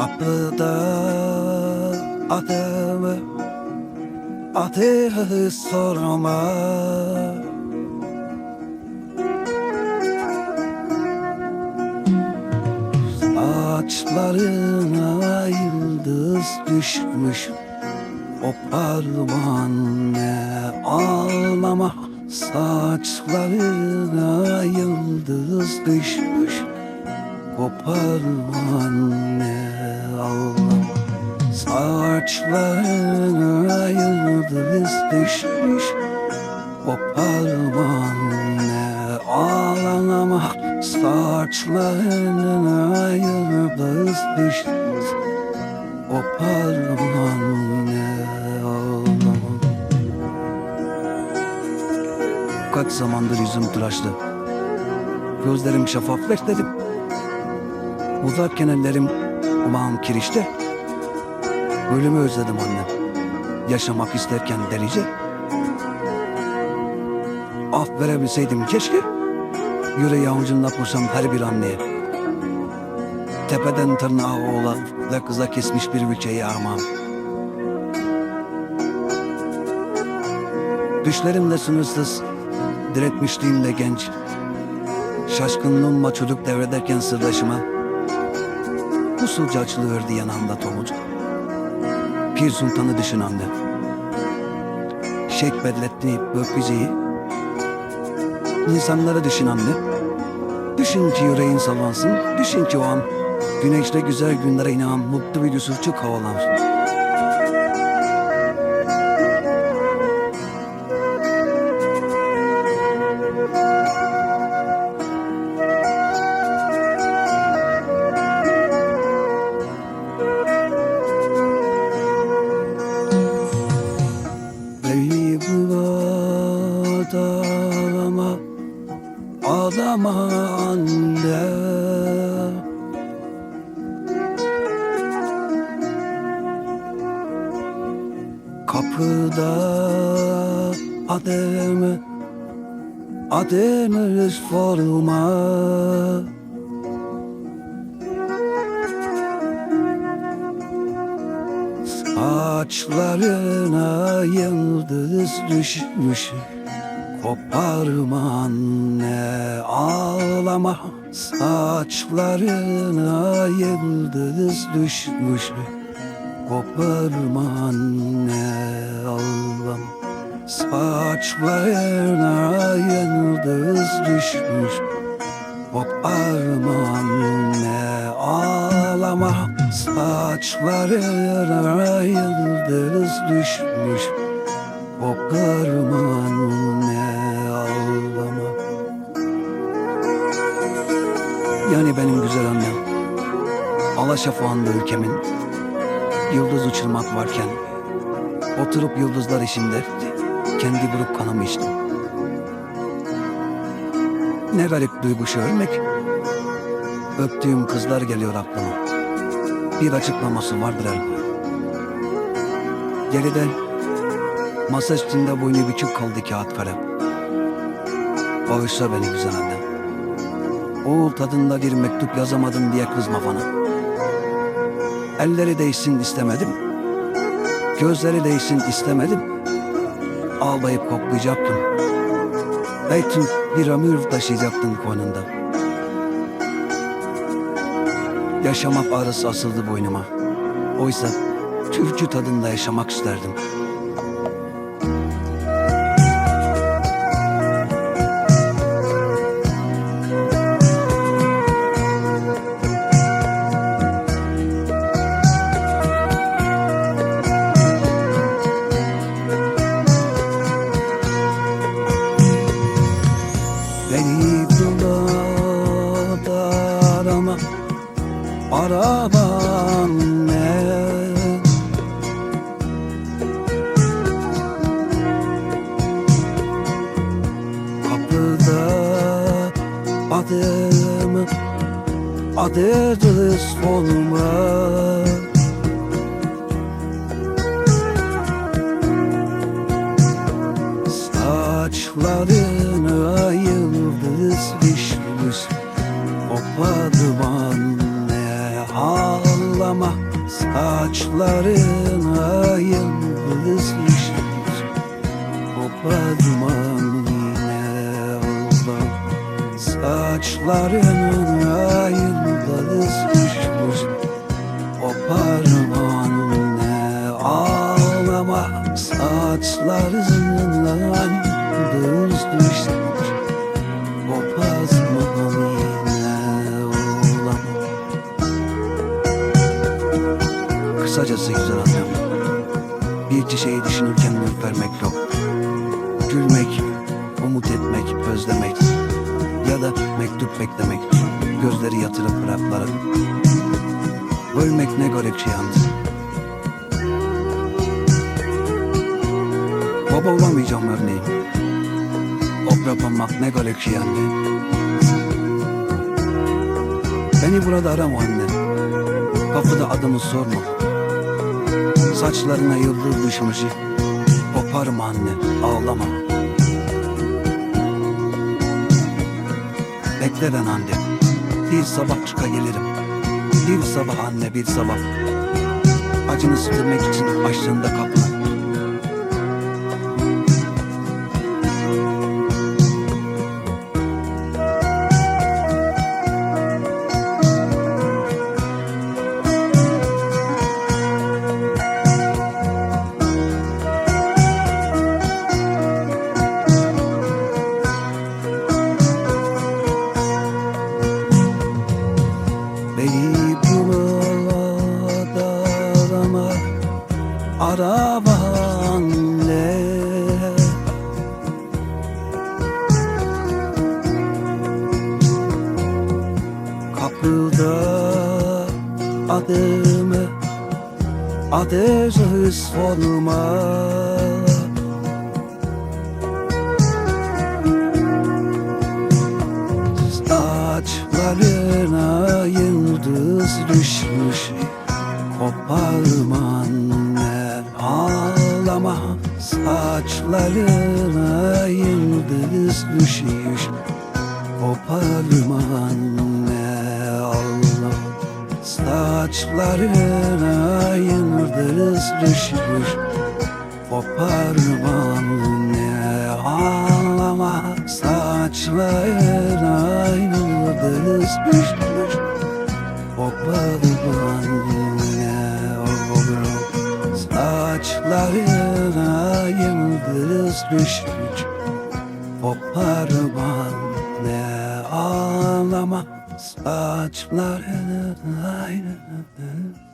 Kapıda adımı Adı sorma. Ağaçlarına yıldız düşmüş O parmağın ne ağlama Saçlarına yıldız düşmüş Koparma anne ağlama Saçlarına yıldız düşmüş. Koparma anne ağlama Saçlarına yıldız düşmüş. Koparma anne ağlama. Kaç zamandır yüzüm tıraşlı. Gözlerim şeffafleşti. Uzarken ellerim umağım kirişte. Ölümü özledim anne Yaşamak isterken delice. Af verebilseydim keşke. Yüreği avucunda koşan her bir anneye. Tepeden tırnağa oğlan ve kıza kesmiş bir ülkeyi armağan. Düşlerimle sınırsız Diretmişliğimle genç. Şaşkınlığımla çocuk devrederken sırdaşıma Usulca açılıverdi yanağımda tomuc Pir Sultan'ı düşün anne Şeyh Bedlettin'i Böküce'yi İnsanları düşün anne Düşün ki yüreğin sallansın Düşün ki o an Güneşte güzel günlere inan Mutlu bir Yusufçuk havalansın Kapıda adımı Adımı sorma Saçlarına yıldız düşmüş Koparma anne ağlama. Saçlarına yıldız düşmüş Koparma anne Saçlarına yıldız düşmüş. Koparma anne ağlama. Saçlarına yıldız düşmüş. Koparma anne ağlama. Yani benim güzel annem Alaşafağında ülkemin. Yıldız uçurmak varken Oturup yıldızlar içinde Kendi grup kanımı içtim ne garip duygu şu ölmek. Öptüğüm kızlar geliyor aklıma. Bir açıklaması vardır elbette. Geride masa üstünde boynu bükük kaldı kağıt kalem. Bağışla beni güzel annem. Oğul tadında bir mektup yazamadım diye kızma bana. Elleri değsin istemedim. Gözleri değsin istemedim. Ağlayıp koklayacaktım. Belki bir ömür taşıyacaktın koynunda. Yaşamak ağrısı asıldı boynuma. Oysa türkü tadında yaşamak isterdim. Adınız olma Saçlarına yıldız düşmüş Kopladım anne ağlama. Saçlarına yıldız düşmüş koparım anne Allah Saçlarının Saçlarının ayıldız düşmüş Koparım anne oğlum Kısacası güzel annem. Bir çiçeği düşünürken ürpermek yok. Gülmek, umut etmek, özlemek Ya da mektup beklemek. Gözleri yatırıp bırakları. Ölmek ne garip şey andı Baba olamayacağım örneğin Topraklamak ne garip şey andı Beni burada arama anne. Kapıda adımı sorma. Saçlarına yıldız düşmüş. Koparma anne. Ağlama. Bekle ben anne. Bir sabah çıka gelirim. Bir sabah anne bir sabah. Acını sütürmek için açtığında kapını Araba anne Kapıda adımı Ateşi sorma Saçlarına yıldız düşmüş Koparma anne ağlama Saçlarına yıldız düşmüş. Koparma anne ağlama Saçlarına yıldız düşmüş. Koparma anne ağlama Saçlarına düşmüş Koparma anne ağlama Saçlarına yıldız